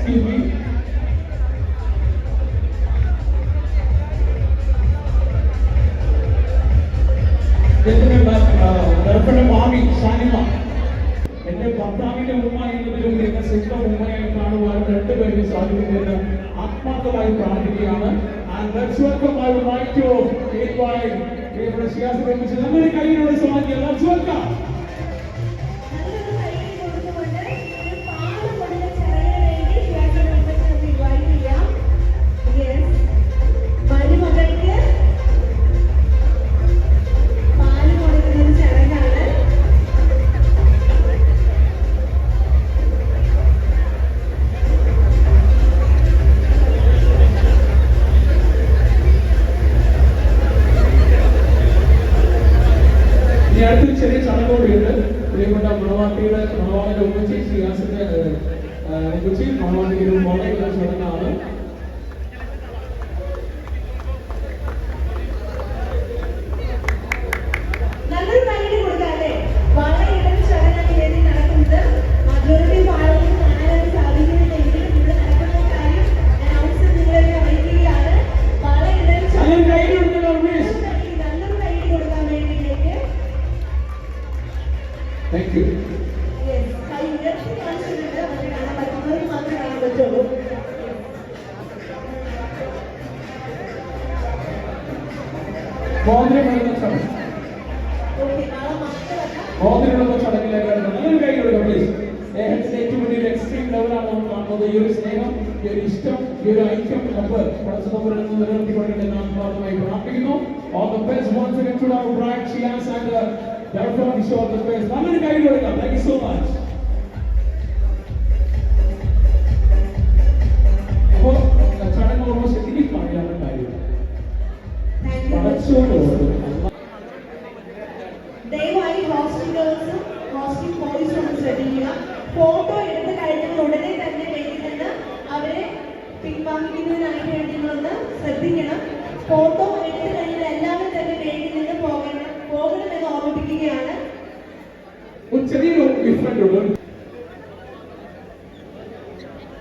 Excuse me. ദർപ്പണ മാമി ഷാനിമ എന്റെ ഭർത്താവിന്റെ ഉമ്മ എന്നതിലും എന്റെ സ്വന്തം ഉമ്മയായി കാണുവാൻ രണ്ടുപേരും സാധിക്കുമെന്ന് ആത്മാർത്ഥമായി പ്രാർത്ഥിക്കുകയാണ് let's welcome, invite പ്രിയപ്പെട്ട സിയാസ് പ്രേമിച്ച് നമ്മുടെ കയ്യിലുള്ള സമാധിക്കാം Let's welcome. മണവാട്ടിയുടെ മണവാളിന്റെ ഉമ്മച്ചി ശ്രീഹാസിന്റെ ഉമ്മച്ചി മണവാട്ടിക്ക് ഒരു മോളയുടെ ചടങ്ങാണ് അല്ലേ? വളയിടൽ ചടങ്ങാണ് നടക്കുന്നത്. Majority of പറ്റുള്ളൂ. യു ഇടുന്ന ചടങ്ങ്. Okay, നാളെ മക്കളൊക്കെ മോതിരിടുന്ന ചടങ്ങിലേക്ക് കടന്നു നല്ലൊരു കൈ കൊടുക്കാം പ്ലീസ് സ്നേഹത്തിന്റെ ഏറ്റവും വലിയൊരു എക്സ്ട്രീം ലെവലാണ് നമ്മൾ കാണുന്നത്. ഈ ഒരു സ്നേഹം ഈ ഒരു ഇഷ്ടം ഈ ഒരു ഐക്യം നമുക്ക് പടച്ച തമ്മിൽ നിന്ന് നിലനിർത്തിക്കൊണ്ടിട്ട് ഞാൻ ആത്മാർത്ഥമായി പ്രാർത്ഥിക്കുന്നു. The best once again to our our bride and therefore we show the space. ചടങ്ങ് ഓൾമോസ്റ്റ് ഇനി പറയാനുള്ള കാര്യം. Thank you. പടച്ചോട് ദയവായി ഹോസ്റ്റൽ ഗേൾസും ഹോസ്റ്റൽ ബോയ്സും ഒന്ന് ശ്രദ്ധിക്കുക. ഫോട്ടോ എടുത്ത് കഴിഞ്ഞാൽ ഉടനെ തന്നെ വേണ്ടി നിന്ന് അവരെ പിൻവാങ്ങിക്കുന്നതിനായി വേണ്ടി ഒന്ന് ശ്രദ്ധിക്കണം. ഫോട്ടോ എടുത്ത് കഴിഞ്ഞാൽ എല്ലാവരും തന്നെ വേണ്ടി നിന്ന് പോകണം പോകണമെന്ന് ഓർമ്മിപ്പിക്കുകയാണ് ഒരു ചെറിയൊരു ഡിഫറെന്റ് ഉണ്ട്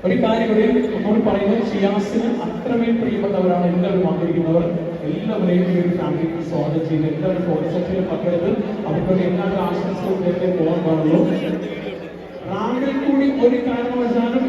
ഒരു കാര്യം കൂടി നമ്മൾ പറയുന്നത് ഷിയാസിന് അത്രമേൽ പ്രിയപ്പെട്ടവരാണ് എല്ലാവരും വന്നിരിക്കുന്നവർ. എല്ലാവരെയും ഒരു ഫാമിലിക്ക് സ്വാഗതം ചെയ്ത് എല്ലാവരും സെക്ഷനിൽ പങ്കെടുത്ത് അവർക്കൊരു എല്ലാവരും ആശംസകളും പോകാൻ പാടുള്ളൂ. കൂടി ഒരു കാരണവശാലും